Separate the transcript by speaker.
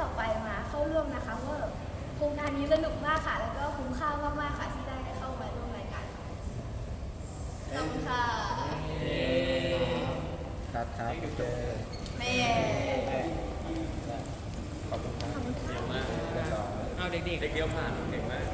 Speaker 1: ต่อไปมาเข้าร่วมนะคะว่าโครงการนี้สนุกมากค่ะ แล้วก็คุ้มค่ามากๆค่ะที่ได้เข้ามาร่วมรายการขอบคุณค่ะ
Speaker 2: ครับครับโเค
Speaker 1: แม่
Speaker 2: ขอบคุณครับ
Speaker 1: เย
Speaker 3: อะมาก
Speaker 4: เอาเด็กๆเด็กเ
Speaker 3: ดียวผ่านเก่งมาก